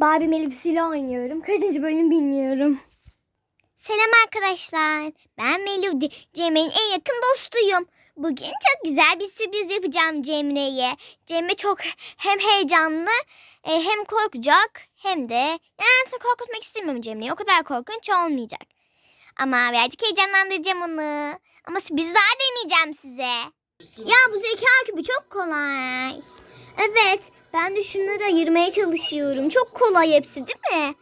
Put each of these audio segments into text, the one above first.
Barbie elbisesiyle oynuyorum. Kaçıncı bölüm bilmiyorum. Selam arkadaşlar. Ben Melody. Cemre'nin en yakın dostuyum. Bugün çok güzel bir sürpriz yapacağım Cemre'ye. Cemre çok hem heyecanlı e, hem korkacak hem de yani korkutmak istemiyorum Cemre'yi. O kadar korkunç olmayacak. Ama birazcık heyecanlandıracağım onu. Ama sürprizler deneyeceğim size. Ya bu zeka küpü çok kolay. Evet ben de şunları ayırmaya çalışıyorum. Çok kolay hepsi değil mi?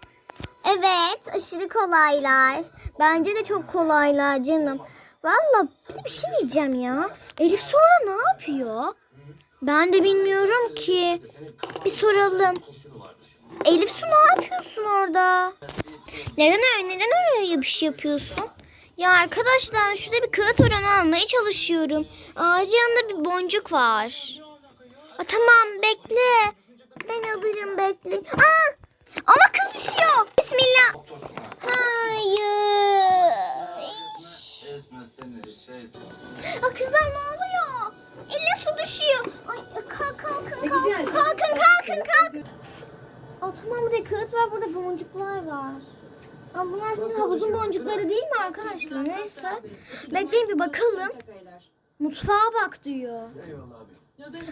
Evet, aşırı kolaylar. Bence de çok kolaylar canım. Valla bir bir şey diyeceğim ya. Elif sonra ne yapıyor? Ben de bilmiyorum ki. Bir soralım. Elif Su ne yapıyorsun orada? Neden öyle? Neden oraya bir şey yapıyorsun? Ya arkadaşlar şurada bir kağıt oranı almaya çalışıyorum. Ağacın yanında bir boncuk var. Tamam bekle. Ben alırım bekle. Aa! Ama kız düşüyor. Bismillah. Hayır. Aa, kızlar ne oluyor? Elle su düşüyor. Ay kalk kalkın kalkın kalkın kalkın kalkın. Aa, tamam burada kağıt var burada boncuklar var. Aa, bunlar sizin havuzun boncukları değil mi arkadaşlar? Neyse. Bekleyin bir bakalım. Mutfağa bak diyor.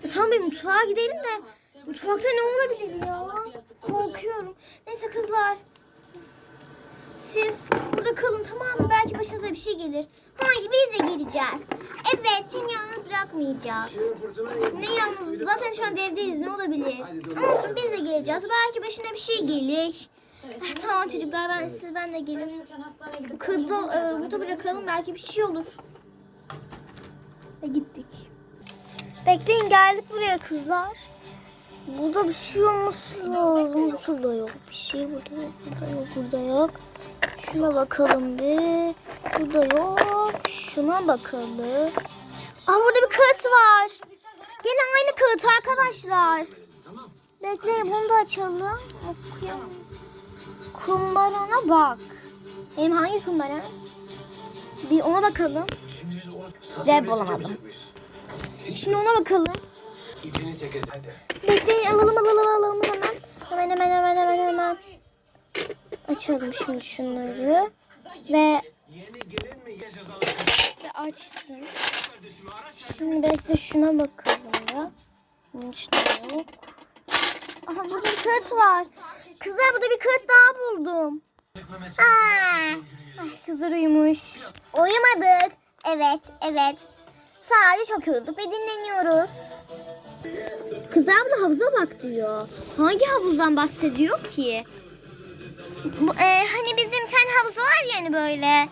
E, tamam bir mutfağa gidelim de mutfakta ne olabilir ya? Korkuyorum. Neyse kızlar. Siz burada kalın tamam mı? Belki başınıza bir şey gelir. Hayır biz de geleceğiz. Evet seni yalnız bırakmayacağız. Ne yalnız? Zaten şu an evdeyiz ne olabilir? Olsun biz de geleceğiz. Belki başına bir şey gelir. Eh, tamam çocuklar ben siz ben de gelin. Kızı e, burada bırakalım belki bir şey olur. Ve gittik. Bekleyin geldik buraya kızlar. Burada bir şey olması lazım. Şurada yok bir şey. Burada yok, burada yok, burada yok. Şuna bakalım bir. Burada yok. Şuna bakalım. Aa burada bir kağıt var. Gene aynı kağıt arkadaşlar. Bekleyin bunu da açalım. Okuyalım. Kumbarana bak. Benim hangi kumbara? Bir ona bakalım. Ve bulamadım. Şimdi ona bakalım. İpini çekeceğiz hadi. Bekleyin alalım alalım alalım hemen. Hemen hemen hemen hemen hemen. Açalım şimdi şunları. Ve, Yeni gelin mi ye cezalı ve açtım. Şimdi bekle şuna bakalım ya. Bunun içinde yok. Aha burada bir kağıt var. Kızlar burada bir kağıt daha buldum. Aa, ay kızlar uyumuş. Uyumadık. Evet, evet. Sadece çok uyuduk ve dinleniyoruz. Kızlar burada havuza bak diyor. Hangi havuzdan bahsediyor ki? Bu, e, hani bizim ten havuzu var ya hani böyle.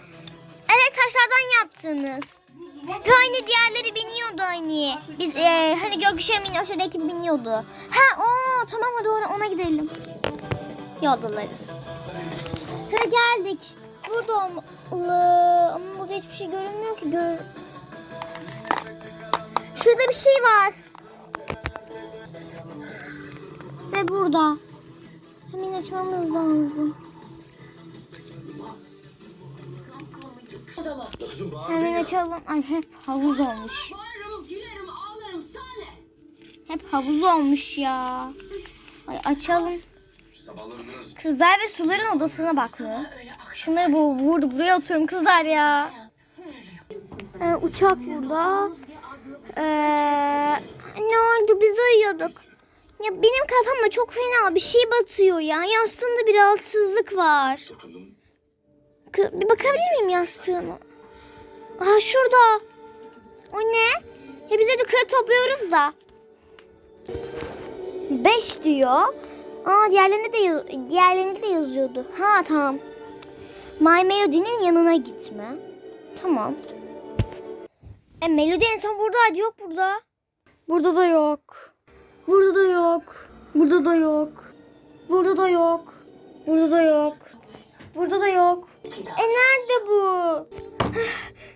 Evet taşlardan yaptığınız. Ve hani diğerleri biniyordu hani. Biz e, hani gökkuşağı biniyor şuradaki biniyordu. Ha o tamam hadi ona, gidelim. Yoldalarız. Köye geldik. Burada olmalı. Ama burada hiçbir şey görünmüyor ki. Gör... Şurada bir şey var. Ve burada. Hemen açmamız lazım. Hemen açalım. Ay hep havuz olmuş. Hep havuz olmuş ya. Ay açalım. Sabahları biraz Kızlar ve suların odasına bakıyor. Şunları bu vurdu buraya oturuyorum kızlar ya. Ee, uçak burada. Ee, ne oldu biz uyuyorduk. Ya benim kafamda çok fena bir şey batıyor ya. Yastığımda bir rahatsızlık var. Bir bakabilir miyim yastığıma? Aha şurada. O ne? Ya biz de kağıt topluyoruz da. Beş diyor. Aa diğerlerinde de diğerlerinde de yazıyordu. Ha tamam. My Melody'nin yanına gitme. Tamam. E Melody en son buradaydı yok burada. Burada da yok. Burada da yok. Burada da yok. Burada da yok. Burada da yok. Burada da yok. E nerede bu?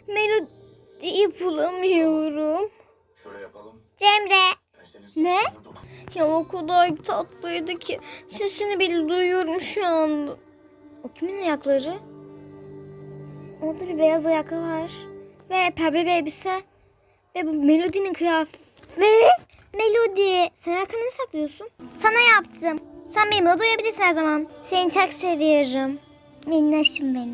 Melodiyi bulamıyorum. Şöyle yapalım. Cemre. Ne? Ya o kadar tatlıydı ki sesini bile duyuyorum şu anda. O kimin ayakları? Orada bir beyaz ayakkabı var. Ve pembe bir elbise. Ve bu Melody'nin kıyafeti. Melody. Sen arkana ne saklıyorsun? Sana yaptım. Sen benimle duyabilirsin her zaman. Seni çok seviyorum. Minnoşum benim.